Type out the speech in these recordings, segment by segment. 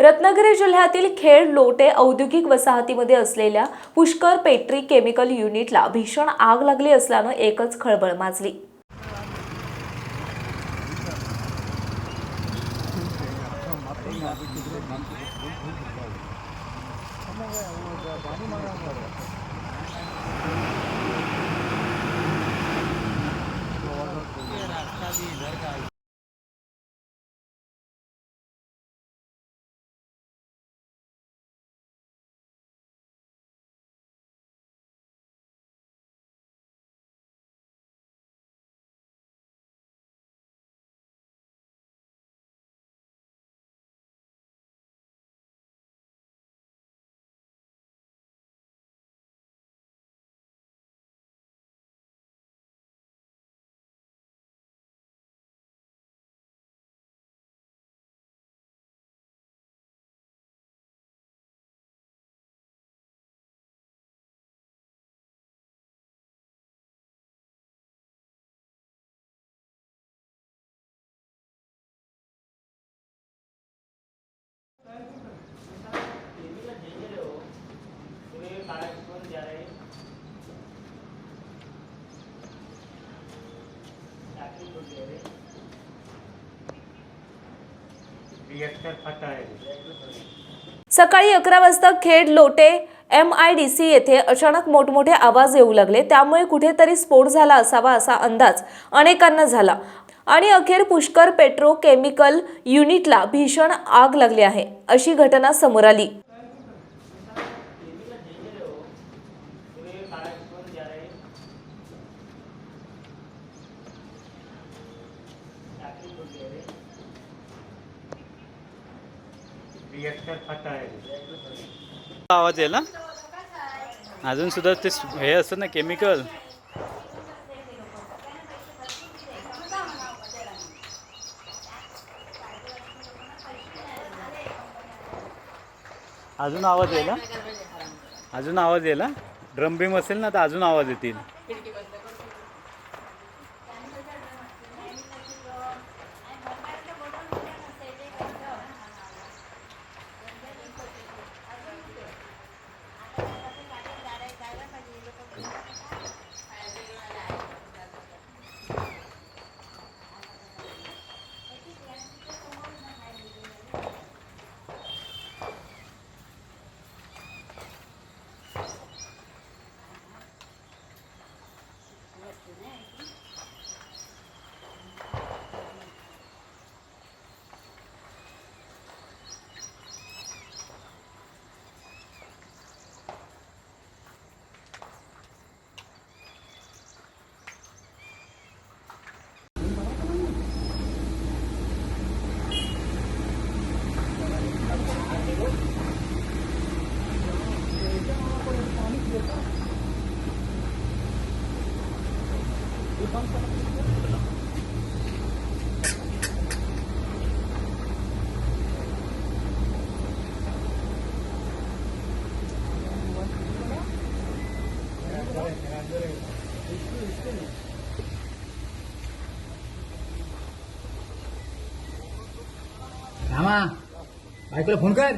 रत्नागिरी जिल्ह्यातील खेड लोटे औद्योगिक वसाहतीमध्ये असलेल्या पुष्कर पेट्री केमिकल युनिटला भीषण आग लागली असल्यानं एकच खळबळ माजली. सकाळी अकरा वाजता Khed Lote M I D C येथे अचानक मोठमोठे आवाज येऊ लागले. त्यामुळे कुठेतरी स्फोट झाला असावा असा अंदाज अनेकांना झाला. आणि अखेर पुष्कर पेट्रोकेमिकल युनिटला भीषण आग लागली आहे अशी घटना समोर आली. आवाज येईल ना? अजून सुद्धा ते हे असतं ना केमिकल अजून आवाज येईल अजून आवाज येईल ड्रम बीम असेल ना तर अजून आवाज येतील. रामा बायकोला फोन कर.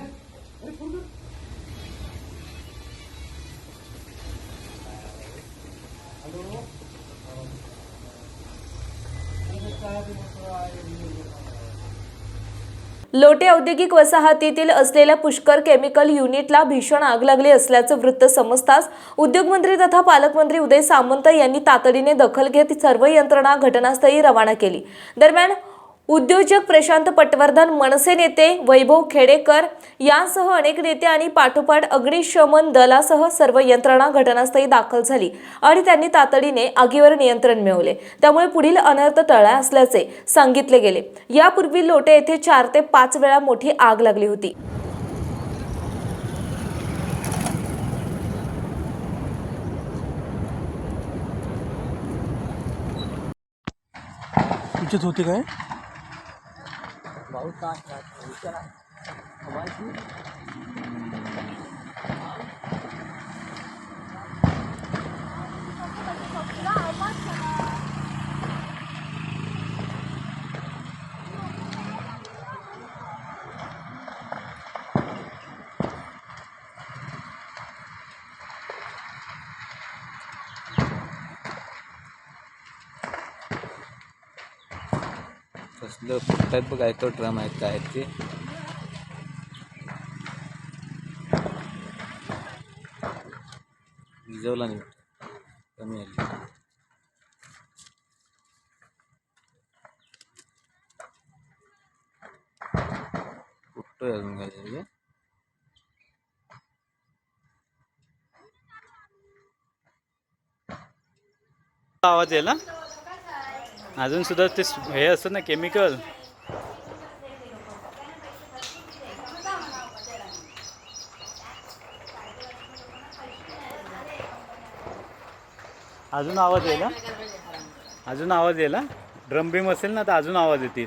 लोटे औद्योगिक वसाहतीतील असलेल्या पुष्कर केमिकल युनिटला भीषण आग लागली असल्याचं वृत्त समजताच उद्योगमंत्री तथा पालकमंत्री उदय सामंत यांनी तातडीने दखल घेत सर्व यंत्रणा घटनास्थळी रवाना केली. दरम्यान उद्योजक प्रशांत पटवर्धन मनसे नेते वैभव खेडेकर यांसह अनेक नेते आणि पाठोपाठ अग्निशमन दलासह सर्व यंत्रणा घटनास्थळी दाखल झाली आणि त्यांनी तातडीने आगीवर नियंत्रण मिळवले. त्यामुळे पुढील अनर्थ टळला असल्याचे सांगितले गेले. यापूर्वी लोटे येथे चार ते पाच वेळा मोठी आग लागली होती. तुझ्याच काय? ભાવ કાંઈ અમારે શું कसलं फुटतात बघ काय तो ड्रम आहेत काय आहेत ते. विजवला नाही. कमी आली. फुटतोय अजून काय तरी आवाज येईल ना सुद्धा ते हे असतं ना केमिकल अजून आवाज येईल अजून आवाज येईल ड्रम बीम असेल ना तर अजून आवाज येतील.